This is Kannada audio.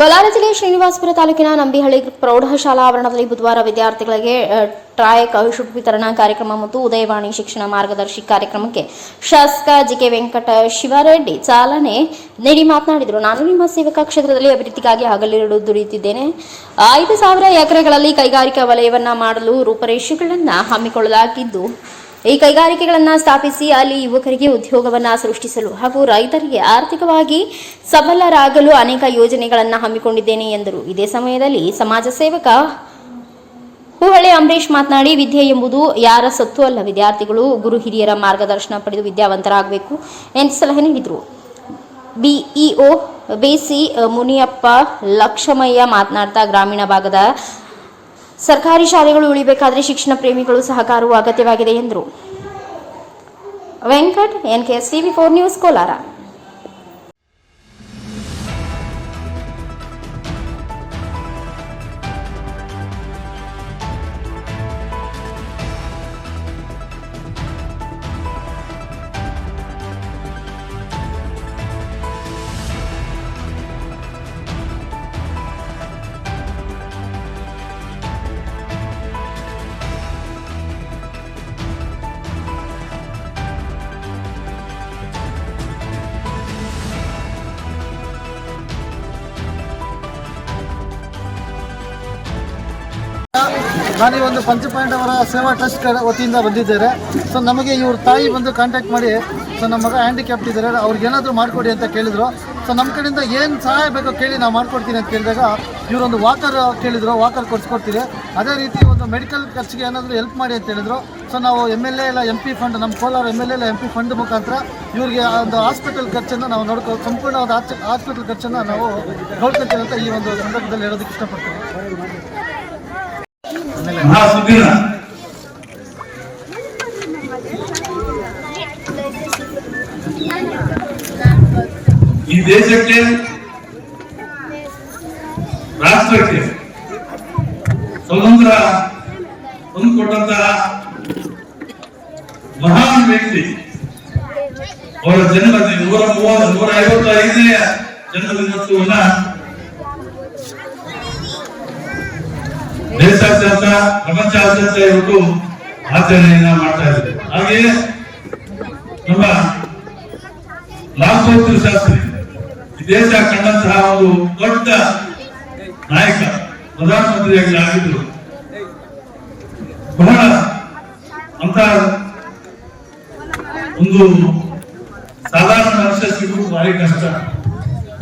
ಕೋಲಾರ ಜಿಲ್ಲೆಯ ಶ್ರೀನಿವಾಸಪುರ ತಾಲೂಕಿನ ನಂಬಿಹಳ್ಳಿ ಪ್ರೌಢಶಾಲಾ ಆವರಣದಲ್ಲಿ ಬುಧವಾರ ವಿದ್ಯಾರ್ಥಿಗಳಿಗೆ ಟ್ರಾಯ್ ಕೌಶುಕ್ ವಿತರಣಾ ಕಾರ್ಯಕ್ರಮ ಮತ್ತು ಉದಯವಾಣಿ ಶಿಕ್ಷಣ ಮಾರ್ಗದರ್ಶಿ ಕಾರ್ಯಕ್ರಮಕ್ಕೆ ಶಾಸಕ ಜಿಕೆ ವೆಂಕಟ ಶಿವರೆಡ್ಡಿ ಚಾಲನೆ ನೀಡಿ ಮಾತನಾಡಿದರು. ನಾನು ನಿಮ್ಮ ಸೇವಕ ಕ್ಷೇತ್ರದಲ್ಲಿ ಅಭಿವೃದ್ಧಿಗಾಗಿ ಹಗಲಿರುಳು ದುಡಿಯುತ್ತಿದ್ದೇನೆ. ಐದು ಸಾವಿರ ಎಕರೆಗಳಲ್ಲಿ ಕೈಗಾರಿಕಾ ವಲಯವನ್ನ ಮಾಡಲು ರೂಪರೇಷೆಗಳನ್ನು ಹಮ್ಮಿಕೊಳ್ಳಲಾಗಿದ್ದು ಈ ಕೈಗಾರಿಕೆಗಳನ್ನು ಸ್ಥಾಪಿಸಿ ಅಲ್ಲಿ ಯುವಕರಿಗೆ ಉದ್ಯೋಗವನ್ನ ಸೃಷ್ಟಿಸಲು ಹಾಗೂ ರೈತರಿಗೆ ಆರ್ಥಿಕವಾಗಿ ಸಬಲರಾಗಲು ಅನೇಕ ಯೋಜನೆಗಳನ್ನು ಹಮ್ಮಿಕೊಂಡಿದ್ದೇನೆ ಎಂದರು. ಇದೇ ಸಮಯದಲ್ಲಿ ಸಮಾಜ ಸೇವಕ ಹೂಹಳ್ಳಿ ಅಂಬರೀಶ್ ಮಾತನಾಡಿ, ವಿದ್ಯೆ ಎಂಬುದು ಯಾರ ಸತ್ತು ಅಲ್ಲ. ವಿದ್ಯಾರ್ಥಿಗಳು ಗುರು ಹಿರಿಯರ ಮಾರ್ಗದರ್ಶನ ಪಡೆದು ವಿದ್ಯಾವಂತರಾಗಬೇಕು ಎಂದು ಸಲಹೆ ನೀಡಿದರು. ಬಿಇಒ ಬಿಸಿ ಮುನಿಯಪ್ಪ ಲಕ್ಷಮಯ್ಯ ಮಾತನಾಡ್ತಾ, ಗ್ರಾಮೀಣ ಭಾಗದ ಸರ್ಕಾರಿ ಶಾಲೆಗಳು ಉಳಿಬೇಕಾದರೆ ಶಿಕ್ಷಣ ಪ್ರೇಮಿಗಳು ಸಹಕಾರವು ಅಗತ್ಯವಾಗಿದೆ ಎಂದರು. Venkat, N K S TV four news Kolar. ನಾನು ಈ ಒಂದು ಪಂಚಪಾಯಿಂಟ್ ಅವರ ಸೇವಾ ಟ್ರಸ್ಟ್ ವತಿಯಿಂದ ಬಂದಿದ್ದಾರೆ ಸೊ ನಮಗೆ ಇವ್ರ ತಾಯಿ ಬಂದು ಕಾಂಟ್ಯಾಕ್ಟ್ ಮಾಡಿ ಸೊ ನಮ್ಮ ಮಗ ಹ್ಯಾಂಡಿಕ್ಯಾಪ್ಟ್ ಇದ್ದಾರೆ ಅವ್ರಿಗೆ ಏನಾದರೂ ಮಾಡಿಕೊಡಿ ಅಂತ ಕೇಳಿದರು. ಸೊ ನಮ್ಮ ಕಡೆಯಿಂದ ಏನು ಸಹಾಯ ಬೇಕೋ ಕೇಳಿ ನಾವು ಮಾಡ್ಕೊಡ್ತೀನಿ ಅಂತ ಕೇಳಿದಾಗ, ಇವರೊಂದು ವಾಕರ್ ಕೇಳಿದ್ರು ವಾಕರ್ ಕೊಡ್ಸ್ಕೊಡ್ತೀವಿ. ಅದೇ ರೀತಿ ಒಂದು ಮೆಡಿಕಲ್ ಖರ್ಚಿಗೆ ಏನಾದರೂ ಹೆಲ್ಪ್ ಮಾಡಿ ಅಂತ ಹೇಳಿದ್ರು. ಸೊ ನಾವು ಎಂ ಎಲ್ ಎ ಇಲ್ಲ ಎಂ ಪಿ ಫಂಡ್ ನಮ್ಮ ಕೋಲಾರ ಎಂ ಎಲ್ ಎ ಇಲ್ಲ ಎಂ ಪಿ ಫಂಡ್ ಮುಖಾಂತರ ಇವರಿಗೆ ಒಂದು ಹಾಸ್ಪಿಟಲ್ ಖರ್ಚನ್ನು ನಾವು ನೋಡ್ಕೊ ಸಂಪೂರ್ಣವಾದ ಹಾಸ್ಪಿಟಲ್ ಖರ್ಚನ್ನು ನಾವು ನೋಡ್ಕೊಳ್ತೀವಿ ಅಂತ ಈ ಒಂದು ಸಂದರ್ಭದಲ್ಲಿ ಹೇಳೋದಕ್ಕೆ ಮಹಾಸುದಿನ ಈ ದೇಶಕ್ಕೆ, ರಾಷ್ಟ್ರಕ್ಕೆ ಸ್ವತಂತ್ರ ತಂದುಕೊಟ್ಟಂತಹ ಮಹಾನ್ ವ್ಯಕ್ತಿ ಅವರ ಜನ್ಮದಿನ ನೂರ ಮೂವತ್ತು ನೂರ ಐವತ್ತೈದನೇ ಜನ್ಮದಿನೋತ್ಸವನ್ನ ದೇಶಾದ್ಯಂತ ಪ್ರಪಂಚಾದ್ಯಂತ ಇವತ್ತು ಆಚರಣೆಯನ್ನ ಮಾಡ್ತಾ ಇದ್ದಾರೆ. ಹಾಗೆಯೇ ನಮ್ಮ ಬಹದ್ದೂರ್ ಶಾಸ್ತ್ರಿ ಈ ದೇಶ ಕಂಡಂತಹ ಒಂದು ದೊಡ್ಡ ನಾಯಕ, ಪ್ರಧಾನಮಂತ್ರಿಯಾಗಿ ಆಗಿದ್ರು ಬಹಳ ಅಂತ ಒಂದು ಸಾಧಾರಣ ಮನುಷ್ಯ ಸಿಗುವುದು ಭಾರಿ ಕಷ್ಟ.